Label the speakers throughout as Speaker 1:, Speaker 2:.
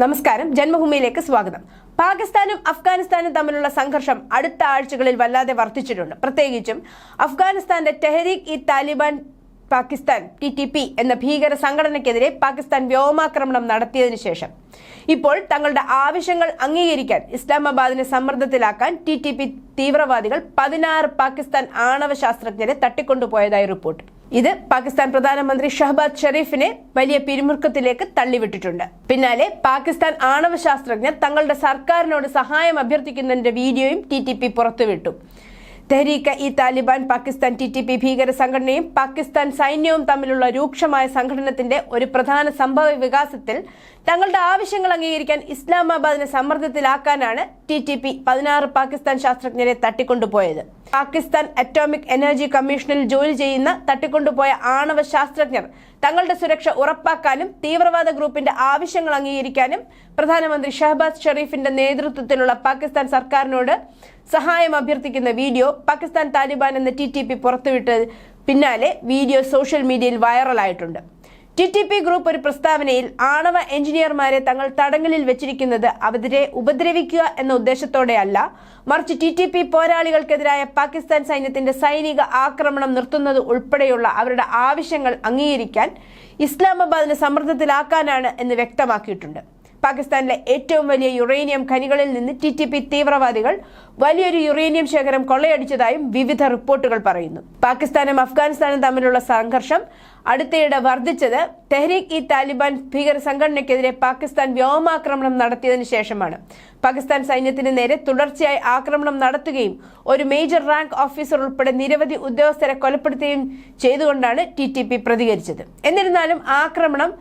Speaker 1: നമസ്കാരം. ജന്മഭൂമിയിലേക്ക് സ്വാഗതം. പാകിസ്ഥാനും അഫ്ഗാനിസ്ഥാനും തമ്മിലുള്ള സംഘർഷം അടുത്ത ആഴ്ചകളിൽ വല്ലാതെ വർദ്ധിച്ചിട്ടുണ്ട്. പ്രത്യേകിച്ചും അഫ്ഗാനിസ്ഥാന്റെ Tehrik e Taliban Pakistan T T P എന്ന ഭീകര സംഘടനയ്ക്കെതിരെ പാകിസ്ഥാൻ വ്യോമാക്രമണം നടത്തിയതിനു ശേഷം. ഇപ്പോൾ തങ്ങളുടെ ആവശ്യങ്ങൾ അംഗീകരിക്കാൻ ഇസ്ലാമാബാദിനെ സമ്മർദ്ദത്തിലാക്കാൻ ടി ടി പി തീവ്രവാദികൾ പതിനാറ് പാകിസ്ഥാൻ ആണവ ശാസ്ത്രജ്ഞരെ തട്ടിക്കൊണ്ടുപോയതായി റിപ്പോർട്ട്. ഇത് പാകിസ്ഥാൻ പ്രധാനമന്ത്രി ഷഹബാദ് ഷെരീഫിനെ വലിയ പിരിമുറുക്കത്തിലേക്ക് തള്ളിവിട്ടിട്ടുണ്ട്. പിന്നാലെ പാകിസ്ഥാൻ ആണവ ശാസ്ത്രജ്ഞർ തങ്ങളുടെ സർക്കാരിനോട് സഹായം അഭ്യർത്ഥിക്കുന്നതിന്റെ വീഡിയോയും ടി ടി പി പുറത്തുവിട്ടു. Tehrik e Taliban Pakistan T T P ഭീകര സംഘടനയും പാകിസ്ഥാൻ സൈന്യവും തമ്മിലുള്ള രൂക്ഷമായ സംഘടനത്തിന്റെ ഒരു പ്രധാന സംഭവ വികാസത്തിൽ തങ്ങളുടെ ആവശ്യങ്ങൾ അംഗീകരിക്കാൻ ഇസ്ലാമാബാദിനെ സമ്മർദ്ദത്തിലാക്കാനാണ് ടി ടി പി പതിനാറ് പാകിസ്ഥാൻ ശാസ്ത്രജ്ഞരെ തട്ടിക്കൊണ്ടുപോയത്. പാകിസ്ഥാൻ അറ്റോമിക് എനർജി കമ്മീഷനിൽ ജോലി ചെയ്യുന്ന തട്ടിക്കൊണ്ടുപോയ ആണവ ശാസ്ത്രജ്ഞർ തങ്ങളുടെ സുരക്ഷ ഉറപ്പാക്കാനും തീവ്രവാദ ഗ്രൂപ്പിന്റെ ആവശ്യങ്ങൾ അംഗീകരിക്കാനും പ്രധാനമന്ത്രി ഷഹബാസ് ഷെറീഫിന്റെ നേതൃത്വത്തിലുള്ള പാകിസ്ഥാൻ സർക്കാരിനോട് സഹായം അഭ്യർത്ഥിക്കുന്ന വീഡിയോ പാകിസ്ഥാൻ താലിബാൻ എന്ന ടി ടി പി പുറത്തുവിട്ട പിന്നാലെ വീഡിയോ സോഷ്യൽ മീഡിയയിൽ വൈറലായിട്ടുണ്ട്. ടി ടി പി ഗ്രൂപ്പ് ഒരു പ്രസ്താവനയിൽ ആണവ എഞ്ചിനീയർമാരെ തങ്ങൾ തടങ്കലിൽ വെച്ചിരിക്കുന്നത് അവരെ ഉപദ്രവിക്കുക എന്ന ഉദ്ദേശത്തോടെയല്ല. മറിച്ച് ടി ടി പി പോരാളികൾക്കെതിരായ പാകിസ്ഥാൻ സൈന്യത്തിന്റെ സൈനിക ആക്രമണം നിർത്തുന്നത് ഉൾപ്പെടെയുള്ള അവരുടെ ആവശ്യങ്ങൾ അംഗീകരിക്കാൻ ഇസ്ലാമാബാദിനെ സമ്മർദ്ദത്തിലാക്കാനാണ് എന്ന് വ്യക്തമാക്കിയിട്ടുണ്ട്. പാകിസ്ഥാനിലെ ഏറ്റവും വലിയ യുറേനിയം ഖനികളിൽ നിന്ന് ടി ടി പി തീവ്രവാദികൾ വലിയൊരു യുറേനിയം ശേഖരം കൊള്ളയടിച്ചതായും വിവിധ റിപ്പോർട്ടുകൾ പറയുന്നു. പാകിസ്ഥാനും അഫ്ഗാനിസ്ഥാനും തമ്മിലുള്ള സംഘർഷം അടുത്തിടെ വർദ്ധിച്ചത് തെഹ്രീഖ് ഇ താലിബാൻ ഭീകര സംഘടനയ്ക്കെതിരെ പാകിസ്ഥാൻ വ്യോമാക്രമണം നടത്തിയതിനു ശേഷമാണ്. പാകിസ്ഥാൻ സൈന്യത്തിന് നേരെ തുടർച്ചയായി ആക്രമണം നടത്തുകയും ഒരു മേജർ റാങ്ക് ഓഫീസർ ഉൾപ്പെടെ നിരവധി ഉദ്യോഗസ്ഥരെ കൊലപ്പെടുത്തുകയും ചെയ്തുകൊണ്ടാണ് ടി പ്രതികരിച്ചത്. എന്നിരുന്നാലും ആക്രമണം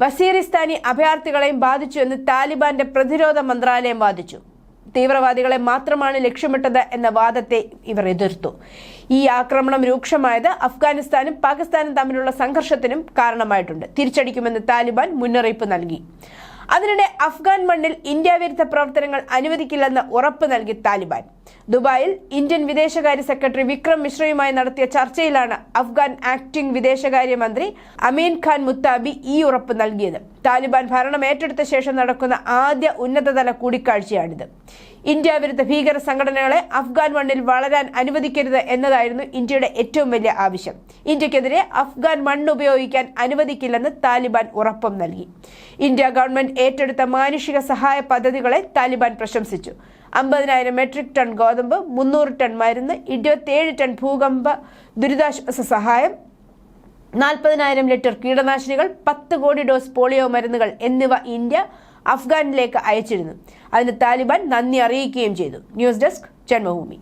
Speaker 1: വസീറിസ്ഥാനി അഭയാർത്ഥികളെയും ബാധിച്ചു എന്ന് താലിബാന്റെ പ്രതിരോധ മന്ത്രാലയം വാദിച്ചു. തീവ്രവാദികളെ മാത്രമാണ് ലക്ഷ്യമിട്ടത് എന്ന വാദത്തെ ഇവർ എതിർത്തു. ഈ ആക്രമണം രൂക്ഷമായത് അഫ്ഗാനിസ്ഥാനും പാകിസ്ഥാനും തമ്മിലുള്ള സംഘർഷത്തിനും കാരണമായിട്ടുണ്ട്. തിരിച്ചടിക്കുമെന്ന് താലിബാൻ മുന്നറിയിപ്പ് നൽകി. അതിനിടെ അഫ്ഗാൻ മണ്ണിൽ ഇന്ത്യ വിരുദ്ധ പ്രവർത്തനങ്ങൾ അനുവദിക്കില്ലെന്ന് ഉറപ്പ് നൽകി താലിബാൻ. ദുബായിൽ ഇന്ത്യൻ വിദേശകാര്യ സെക്രട്ടറി വിക്രം മിശ്രയുമായി നടത്തിയ ചർച്ചയിലാണ് അഫ്ഗാൻ ആക്ടിംഗ് വിദേശകാര്യമന്ത്രി അമീൻ ഖാൻ മുത്താബി ഈ ഉറപ്പ് നൽകിയത്. താലിബാൻ ഭരണം ഏറ്റെടുത്ത ശേഷം നടക്കുന്ന ആദ്യ ഉന്നതതല കൂടിക്കാഴ്ചയാണിത്. ഇന്ത്യ വിരുദ്ധ ഭീകര സംഘടനകളെ അഫ്ഗാൻ മണ്ണിൽ വളരാൻ അനുവദിക്കരുത് എന്നതായിരുന്നു ഇന്ത്യയുടെ ഏറ്റവും വലിയ ആവശ്യം. ഇന്ത്യക്കെതിരെ അഫ്ഗാൻ മണ്ണ് ഉപയോഗിക്കാൻ അനുവദിക്കില്ലെന്ന് താലിബാൻ ഉറപ്പും നൽകി. ഇന്ത്യ ഗവൺമെന്റ് ഏറ്റെടുത്ത മാനുഷിക സഹായ പദ്ധതികളെ താലിബാൻ പ്രശംസിച്ചു. അമ്പതിനായിരം മെട്രിക് ടൺ ഗോതമ്പ് മുന്നൂറ് ടൺ മരുന്ന് ഇരുപത്തിയേഴ് ടൺ ഭൂകമ്പ ദുരിതാശ്വാസ സഹായം നാൽപ്പതിനായിരം ലിറ്റർ കീടനാശിനികൾ പത്ത് കോടി ഡോസ് പോളിയോ മരുന്നുകൾ എന്നിവ ഇന്ത്യ അഫ്ഗാനിലേക്ക് അയച്ചിരുന്നു. അതിന് താലിബാൻ നന്ദി അറിയിക്കുകയും ചെയ്തു. News desk Janmabhumi.